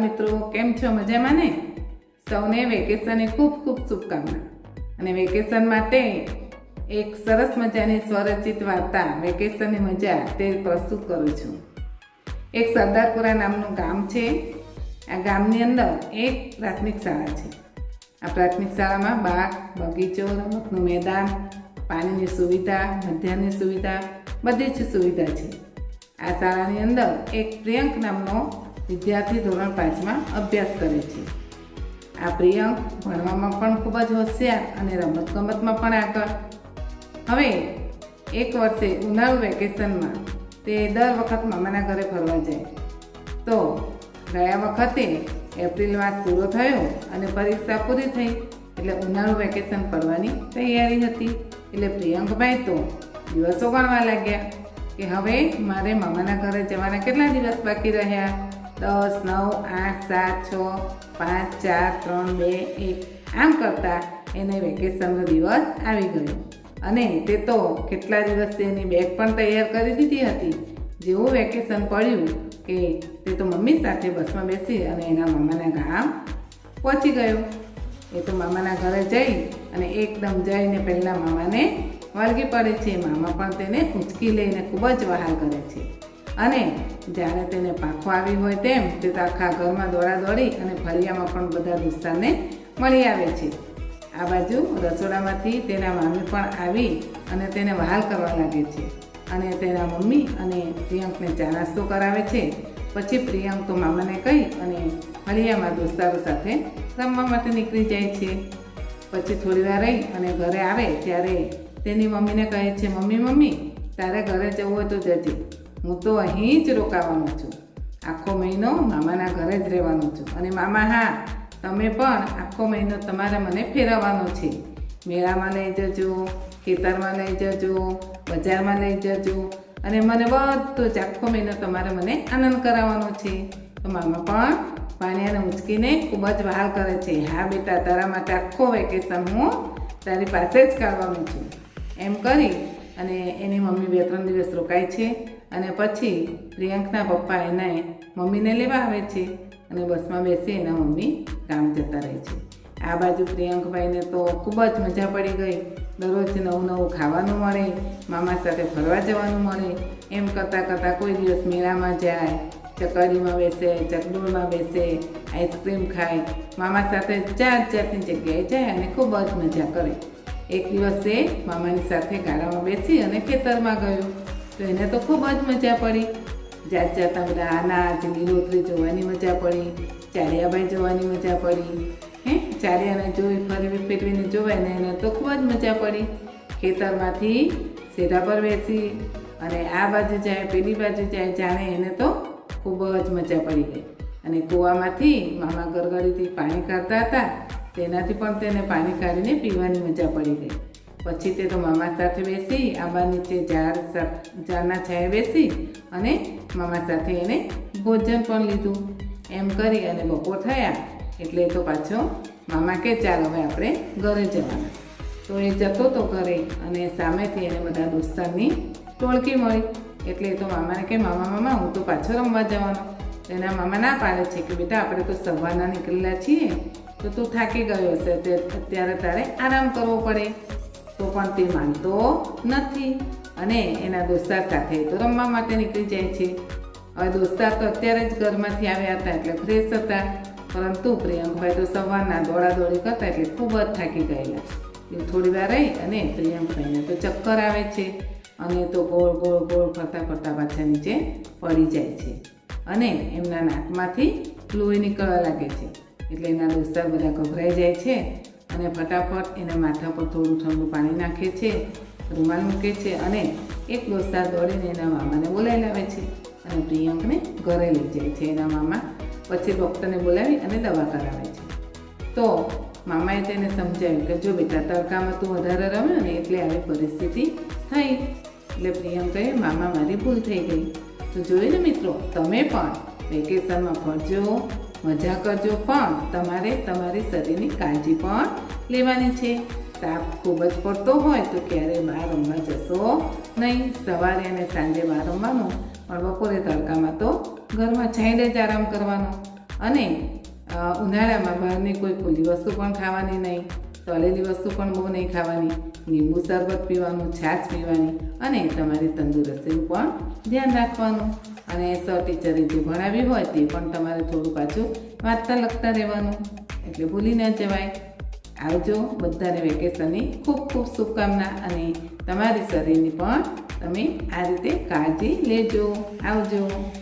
મિત્રો, કેમ છો? મજામાં ને? સૌને વેકેશનની ખૂબ ખૂબ શુભકામના. અને વેકેશન માટે એક સરસ મજાની સ્વરચિત વાર્તા, વેકેશનની મજા તે પ્રસ્તુત કરું છું. એક સરદારપુરા નામનું ગામ છે. આ ગામની અંદર એક પ્રાથમિક શાળા છે. આ પ્રાથમિક શાળામાં બાગ, બગીચો, રમતનું મેદાન, પાણીની સુવિધા, મધ્યાહનની સુવિધા, બધી જ સુવિધા છે. આ શાળાની અંદર એક પ્રિયંક નામનો વિદ્યાર્થી ધોરણ પાંચમાં અભ્યાસ કરે છે. આ પ્રિયંક ભણવામાં પણ ખૂબ જ હોશિયાર અને રમતગમતમાં પણ આગળ. હવે એક વર્ષે ઉનાળુ વેકેશનમાં તે દર વખત મામાના ઘરે ફરવા જાય. તો ગયા વખતે એપ્રિલ માસ પૂરો થયો અને પરીક્ષા પૂરી થઈ એટલે ઉનાળુ વેકેશન પડવાની તૈયારી હતી. એટલે પ્રિયંકભાઈ તો દિવસો ગણવા લાગ્યા કે હવે મારે મામાના ઘરે જવાના કેટલા દિવસ બાકી રહ્યા? દસ, નવ, આઠ, સાત, છ, પાંચ, ચાર, ત્રણ, બે, એક. આમ કરતાં એને વેકેશનનો દિવસ આવી ગયો. અને તે તો કેટલા દિવસથી એની બેગ પણ તૈયાર કરી દીધી હતી. જેવું વેકેશન પડ્યું કે તે તો મમ્મી સાથે બસમાં બેસી અને એના મામાના ગામ પહોંચી ગયો. એ તો મામાના ઘરે જઈ અને એકદમ જઈને પહેલાં મામાને વળગી પડે છે. મામા પણ તેને ઉંચકી લઈને ખૂબ જ વહાલ કરે છે. અને જ્યારે તેને પાંખો આવી હોય તેમ, તે તો આખા ઘરમાં દોડા દોડી અને ફળિયામાં પણ બધા દોસ્તારને મળી આવે છે. આ બાજુ રસોડામાંથી તેના મામી પણ આવી અને તેને વહાલ કરવા લાગે છે. અને તેના મમ્મી અને પ્રિયંકને ચા નાસ્તો કરાવે છે. પછી પ્રિયંક તો મામાને કહી અને ફળિયામાં દોસ્તારો સાથે રમવા માટે નીકળી જાય છે. પછી થોડી વાર રહી અને ઘરે આવે ત્યારે તેની મમ્મીને કહે છે, મમ્મી મમ્મી, તારે ઘરે જવું હોય તો જજે. હું તો અહીં જ રોકાવાનો છું. આખો મહિનો મામાના ઘરે જ રહેવાનો છું. અને મામા હા, તમે પણ આખો મહિનો તમારે મને ફેરવવાનો છે. મેળામાં લઈ જજો, ખેતરમાં લઈ જજો, બજારમાં લઈ જજો. અને મને બધો જ આખો મહિનો તમારે મને આનંદ કરાવવાનો છે. તો મામા પણ પાણીયાને ઉંચકીને ખૂબ જ વહાલ કરે છે. હા બેટા, તારા માટે આખો વેકેશન હું તારી પાસે જ કાઢવાનું છું. એમ કરી અને એની મમ્મી બે ત્રણ દિવસ રોકાય છે. અને પછી પ્રિયંકના પપ્પા એને મમ્મીને લેવા આવે છે અને બસમાં બેસી એના મમ્મી કામ જતા રહે છે. આ બાજુ પ્રિયંકભાઈને તો ખૂબ જ મજા પડી ગઈ. દરરોજ નવું નવું ખાવાનું મળે, મામા સાથે ફરવા જવાનું મળે. એમ કરતાં કરતાં કોઈ દિવસ મેળામાં જાય ચકડીમાં બેસે, ચકડોળમાં બેસે, આઈસ્ક્રીમ ખાય, મામા સાથે જાત જાતની જગ્યાએ જાય અને ખૂબ જ મજા કરે. એક દિવસે મામાની સાથે ગાડામાં બેસી અને ખેતરમાં ગયો. તો એને તો ખૂબ જ મજા પડી. જાત જાતા બધા અનાજ, લીલોતરી જોવાની મજા પડી ચારિયાભાઈ જોવાની મજા પડી. હે? ચારિયાને જોઈ ફરી ફેરવીને જોવાય ને એને તો ખૂબ જ મજા પડી. ખેતરમાંથી સીધા પર બેસી અને આ બાજુ જાય, પેલી બાજુ જાય, જાણે એને તો ખૂબ જ મજા પડી ગઈ. અને કૂવામાંથી મામા ગરગડીથી પાણી કાઢતા હતા. તેનાથી પણ તેને પાણી કાઢીને પીવાની મજા પડી ગઈ. પછી તે તો મામા સાથે બેસી, આંબા નીચે ઝાડ ઝાડના છાંય બેસી અને મામા સાથે એને ભોજન પણ લીધું. એમ કરી અને બપોર થયા, એટલે તો પાછો મામા કે, ચાલ હવે આપણે ઘરે જવાના. તો એ જતો તો ઘરે અને સામેથી એને બધા દોસ્તારની ટોળકી મળી. એટલે તો મામાને કે, મામા મામા, હું તો પાછો રમવા જવાનો. એના મામા ના પાડે છે કે, બેટા, આપણે તો સવારના નીકળેલા છીએ. તો તું થાકી ગયો હશે તે અત્યારે તારે આરામ કરવો પડે. તો પણ તે માનતો નથી અને એના દોસ્તાર સાથે તો રમવા માટે નીકળી જાય છે. હવે દોસ્તાર તો અત્યારે જ ઘરમાંથી આવ્યા હતા એટલે ફ્રેશ હતા. પરંતુ પ્રિયંકભાઈ તો સવારના દોડા દોડી કરતા એટલે ખૂબ જ થાકી ગયેલા. એ થોડી વાર રહી અને પ્રિયંકભાઈને તો ચક્કર આવે છે અને તો ગોળ ગોળ ગોળ ફરતા ફરતા પાછા નીચે પડી જાય છે. અને એમના નાકમાંથી લોહી નીકળવા લાગે છે. એટલે એના દોસ્તાર બધા ગભરાઈ જાય છે અને ફટાફટ એના માથા પર થોડું ઠંડુ પાણી નાખે છે, રૂમાલ મૂકે છે અને એક દોસ્તાર દોડીને એના મામાને બોલાવી લાવે છે અને પ્રિયંકને ઘરે લઈ જાય છે એના મામા. પછી ડૉક્ટરને બોલાવી અને દવા કરાવે છે. તો મામાએ તેને સમજાવ્યું કે જો બેટા તડકામાં તું વધારે રમ્યો ને એટલે આવી પરિસ્થિતિ થઈ. એટલે પ્રિયંકાએ મામા મારી ભૂલ થઈ ગઈ. તો જોયું ને મિત્રો, તમે પણ વેકેશનમાં ફરજો. મજા કરજો પણ તમારે તમારી શરીરની કાળજી પણ લેવાની છે. તાપ ખૂબ જ પડતો હોય તો ક્યારેય બહાર રમવા જશો નહીં. સવારે અને સાંજે બહાર રમવાનું. પણ બપોરે તડકામાં તો ઘરમાં છાંયડે જ આરામ કરવાનો. અને ઉનાળામાં બહારની કોઈ ખુલ્લી વસ્તુ પણ ખાવાની નહીં. તળેલી વસ્તુ પણ બહુ નહીં ખાવાની. લીંબુ શરબત પીવાનું, છાશ પીવાની અને તમારી તંદુરસ્તીનું પણ ધ્યાન રાખવાનું. અને સર ટીચરે જે ભણાવ્યું હોય તે પણ તમારે થોડું પાછું વાંચતા લખતા રહેવાનું. એટલે ભૂલી ન જવાય. આવજો બધાને વેકેશનની ખૂબ ખૂબ શુભકામના અને તમારી શરીરની પણ તમે આ રીતે કાળજી લેજો. આવજો.